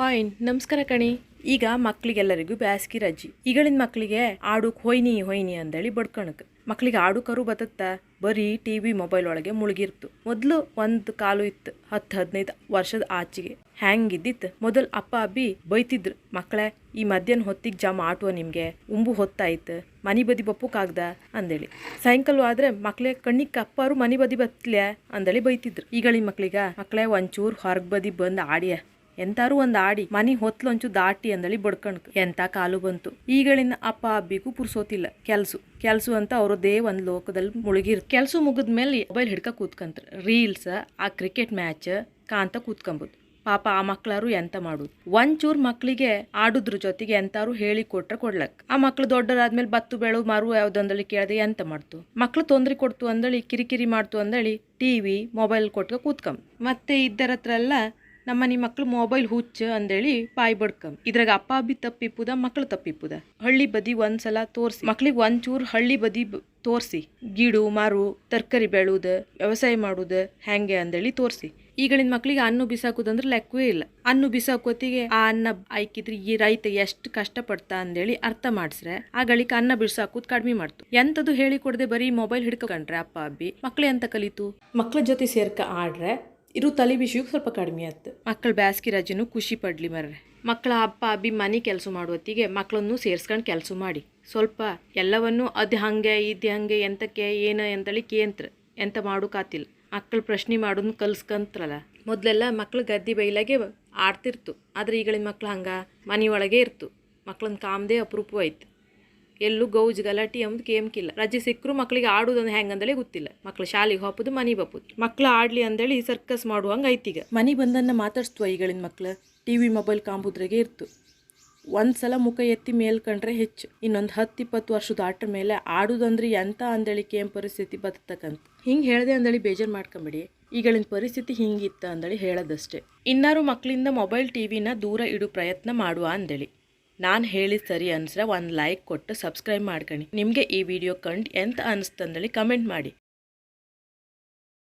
Hi ನಮಸ್ಕಾರ ಕಣಿ. ಈಗ ಮಕ್ಳಿಗೆಲ್ಲರಿಗೂ ಬ್ಯಾಸ್ಗಿ ರಜ್ಜಿ ಈಗಳಿನ ಮಕ್ಕಳಿಗೆ ಆಡುಕ್ ಹೊಯ್ನಿ ಹೊಯ್ನಿ ಅಂದೇಳಿ ಬಡ್ಕಣಕ್. ಮಕ್ಳಿಗೆ ಆಡುಕರು ಬತ್ತತ್ತ? ಬರೀ ಟಿ ವಿ ಮೊಬೈಲ್ ಒಳಗೆ ಮುಳುಗಿರ್ತು. ಮೊದಲು ಒಂದು ಕಾಲು ಇತ್ತು, ಹತ್ತು, ಹದಿನೈದು ವರ್ಷದ ಆಚೆಗೆ. ಹ್ಯಾಂಗಿದ್ದಿತ್ತು ಮೊದಲು ಅಪ್ಪ, ಅಬ್ಬಿ ಬೈತಿದ್ರು. ಮಕ್ಕಳೇ ಈ ಮಧ್ಯಾಹ್ನ ಹೊತ್ತಿಗೆ ಜಮ ಆಟುವ ನಿಮಗೆ? ಉಂಬು ಹೊತ್ತಾಯ್ತು. ಮನಿ ಬದಿ ಬಪ್ಪುಕಾಗ್ದ ಅಂದೇಳಿ. ಸಾಯಂಕಾಲ ಆದರೆ ಮಕ್ಳೇ, ಕಣ್ಣಿಗೆ ಕಪ್ಪಾರು ಮನಿ ಬದಿ ಬತ್ಲ್ಯಾ? ಅಂದೇಳಿ ಬೈತಿದ್ರು. ಈಗಳಿನ ಮಕ್ಳಿಗ ಮಕ್ಕಳೇ ಒಂಚೂರು ಹೊರಗೆ ಬದಿ ಬಂದು ಆಡಿಯ ಎಂತಾರು ಒಂದ್ ಆಡಿ ಮನಿ ಹೊತ್ಲೊಂಚು ದಾಟಿ ಅಂದಳಿ ಬಡ್ಕಣ್ಕ. ಎಂತ ಕಾಲು ಬಂತು. ಈಗಳಿನ ಅಪ್ಪ ಅಬ್ಬಿಗೂ ಪುರ್ಸೋತಿಲ್ಲ. ಕೆಲ್ಸು. ಕೆಲ್ಸು ಅಂತ ಅವರದೇ ಒಂದ್ ಲೋಕದಲ್ಲಿ ಮುಳುಗಿರ್ ಮುಗಿದ ಮುಗಿದ್ಮೇಲೆ ಮೊಬೈಲ್ ಹಿಡ್ಕ ಕೂತ್ಕಂತ್ರ. ರೀಲ್ಸ್, ಆ ಕ್ರಿಕೆಟ್ ಮ್ಯಾಚ್ ಕಾಂತ ಕೂತ್ಕಂಬುದು. ಪಾಪ ಆ ಮಕ್ಳಾರು ಎಂತ ಮಾಡುದು? ಒಂಚೂರ್ ಮಕ್ಳಿಗೆ ಆಡುದ್ರ ಜೊತೆಗೆ ಎಂತಾರು ಹೇಳಿ ಕೊಟ್ರೆ ಕೊಡ್ಲಕ್. ಆ ಮಕ್ಳು ದೊಡ್ಡರಾದ್ಮೇಲೆ ಬತ್ತು, ಬೆಳು, ಮರು ಯಾವ್ದಂದಳಿ ಕೇಳದೆ ಎಂತ ಮಾಡ್ತು? ಮಕ್ಳು ತೊಂದ್ರೆ ಕೊಡ್ತು ಅಂದಳಿ, ಕಿರಿಕಿರಿ ಮಾಡ್ತು ಅಂದಳಿ ಟಿವಿ ಮೊಬೈಲ್ ಕೊಟ್ಕ ಕೂತ್ಕಂಬ. ಮತ್ತೆ ಇದ್ದರ ಹತ್ರ ಎಲ್ಲ ನಿಮ್ಮ ಮಕ್ಳು ಮೊಬೈಲ್ ಹುಚ್ಚ ಅಂದೇಳಿ ಬಾಯ್ ಬಡ್ಕಂ. ಇದ್ರಾಗ ಅಪ್ಪ ಬಿ ತಪ್ಪಿಪ್ಪುದ, ಮಕ್ಳು ತಪ್ಪಿಪ್ಪುದ. ಹಳ್ಳಿ ಬದಿ ಒಂದ್ಸಲ ತೋರಿಸಿ. ಮಕ್ಳಿಗೆ ಒಂಚೂರು ಹಳ್ಳಿ ಬದಿ ತೋರಿಸಿ. ಗಿಡು, ಮಾರು, ತರಕಾರಿ ಬೆಳುದ, ವ್ಯವಸಾಯ ಮಾಡುದ ಹೆಂಗೆ ಅಂದೇಳಿ ತೋರಿಸಿ. ಈಗಳಿನ ಮಕ್ಳಿಗೆ ಅನ್ನು ಬಿಸಾಕುದಂದ್ರೆ ಲೆಕ್ಕವೇ ಇಲ್ಲ. ಅನ್ನು ಬಿಸಾಕೋತಿಗೆ ಆ ಅನ್ನ ಆಯ್ಕಿದ್ರೆ ಈ ರೈತ ಎಷ್ಟು ಕಷ್ಟಪಡ್ತಾ ಅಂದೇಳಿ ಅರ್ಥ ಮಾಡಿಸ್ರೆ. ಆ ಗಳಿಕ ಅನ್ನ ಬಿಸಾಕುದ್ ಕಡಿಮೆ ಮಾಡ್ತು. ಎಂತದು ಹೇಳಿ ಕೊಡದೆ ಬರೀ ಮೊಬೈಲ್ ಹಿಡ್ಕೊಂಡ್ರೆ ಅಪ್ಪ, ಅಬ್ಬಿ. ಮಕ್ಳು ಎಂತ ಕಲಿತು? ಮಕ್ಳ ಜೊತೆ ಸೇರ್ಕ ಆಡ್ರೆ ಇರು ತಲೆ ಬಿಸಿಯು ಸ್ವಲ್ಪ ಕಡಿಮೆ ಆಯ್ತು ಮಕ್ಕಳು ಬ್ಯಾಸ್ಗಿ ರಜೆನೂ ಖುಷಿ ಪಡ್ಲಿ ಮರ್ರೆ. ಮಕ್ಕಳ ಅಪ್ಪ, ಅಬ್ಬಿ, ಮನೆ ಕೆಲಸ ಮಾಡುವತ್ತಿಗೆ ಮಕ್ಕಳನ್ನು ಸೇರ್ಸ್ಕೊಂಡು ಕೆಲಸ ಮಾಡಿ. ಸ್ವಲ್ಪ ಎಲ್ಲವನ್ನು ಅದು ಹಂಗೆ, ಇದು ಹಂಗೆ, ಎಂತಕ್ಕೆ, ಏನು ಎಂತಳಿ ಕೇಂತ್ರ. ಎಂತ ಮಾಡೋಕಾತಿಲ್ಲ ಮಕ್ಕಳು ಪ್ರಶ್ನೆ ಮಾಡೋದನ್ನ ಕಲ್ಸ್ಕಂತ್ರಲ್ಲ. ಮೊದಲೆಲ್ಲ ಮಕ್ಳು ಗದ್ದೆ ಬೈಲಾಗೆ ಆಡ್ತಿರ್ತು. ಆದ್ರೆ ಈಗಳಿನ ಮಕ್ಳು ಹಂಗ ಮನೆಯೊಳಗೆ ಇರ್ತು. ಮಕ್ಳನ್ನ ಕಾಮದೇ ಅಪರೂಪವಾಯ್ತು. ಎಲ್ಲೂ ಗೌಜ್ ಗಲಾಟಿ ಎಂಬುದು ಕೇಮ್ಕಿಲ್ಲ. ರಜೆ ಸಿಕ್ಕರು ಮಕ್ಕಳಿಗೆ ಆಡುದಂದ್ರೆ ಹೆಂಗಂದಲೇ ಗೊತ್ತಿಲ್ಲ. ಮಕ್ಳು ಶಾಲೆಗೆ ಹೋಗೋದು ಮನೆ ಬಪ್ಪುದು ಮಕ್ಳು ಆಡ್ಲಿ ಅಂದೇಳಿ ಸರ್ಕಸ್ ಮಾಡುವಂಗೆ ಐತಿಗ ಮನೆ ಬಂದನ್ನ ಮಾತಾಡಿಸ್ತು ಈಗಳಿನ ಮಕ್ಳು. ಟಿ ವಿ ಮೊಬೈಲ್ ಕಾಂಬುದ್ರಾಗೆ ಇರ್ತು. ಒಂದ್ಸಲ ಮುಖ ಎತ್ತಿ ಮೇಲ್ ಕಂಡ್ರೆ ಹೆಚ್ಚು. ಇನ್ನೊಂದು ಹತ್ತು ಇಪ್ಪತ್ತು ವರ್ಷದ ಆಟ ಮೇಲೆ ಆಡುದಂದ್ರೆ ಎಂತ ಅಂದೇಳಿ ಕೇಮ್ ಪರಿಸ್ಥಿತಿ ಬರ್ತಕ್ಕಂತ ಹಿಂಗೆ ಹೇಳಿದೆ ಅಂದೇಳಿ ಬೇಜಾರು ಮಾಡ್ಕೊಂಬಿಡಿ. ಈಗಳಿನ ಪರಿಸ್ಥಿತಿ ಹಿಂಗಿತ್ತ ಅಂದೇಳಿ ಹೇಳೋದಷ್ಟೇ. ಇನ್ನಾರು ಮಕ್ಕಳಿಂದ ಮೊಬೈಲ್ ಟಿವಿನ ದೂರ ಇಡು ಪ್ರಯತ್ನ ಮಾಡುವ ಅಂದೇಳಿ. ನಾನು ಹೇಳಿದ ಸರಿ ಅನ್ಸ್ರೆ ಒಂದು ಲೈಕ್ ಕೊಟ್ಟು ಸಬ್ಸ್ಕ್ರೈಬ್ ಮಾಡ್ಕೊಳ್ಳಿ ನಿಮಗೆ ಈ ವಿಡಿಯೋ ಕಂಡು ಎಂತ ಅನಿಸ್ತಂದೇಳಿ ಕಮೆಂಟ್ ಮಾಡಿ.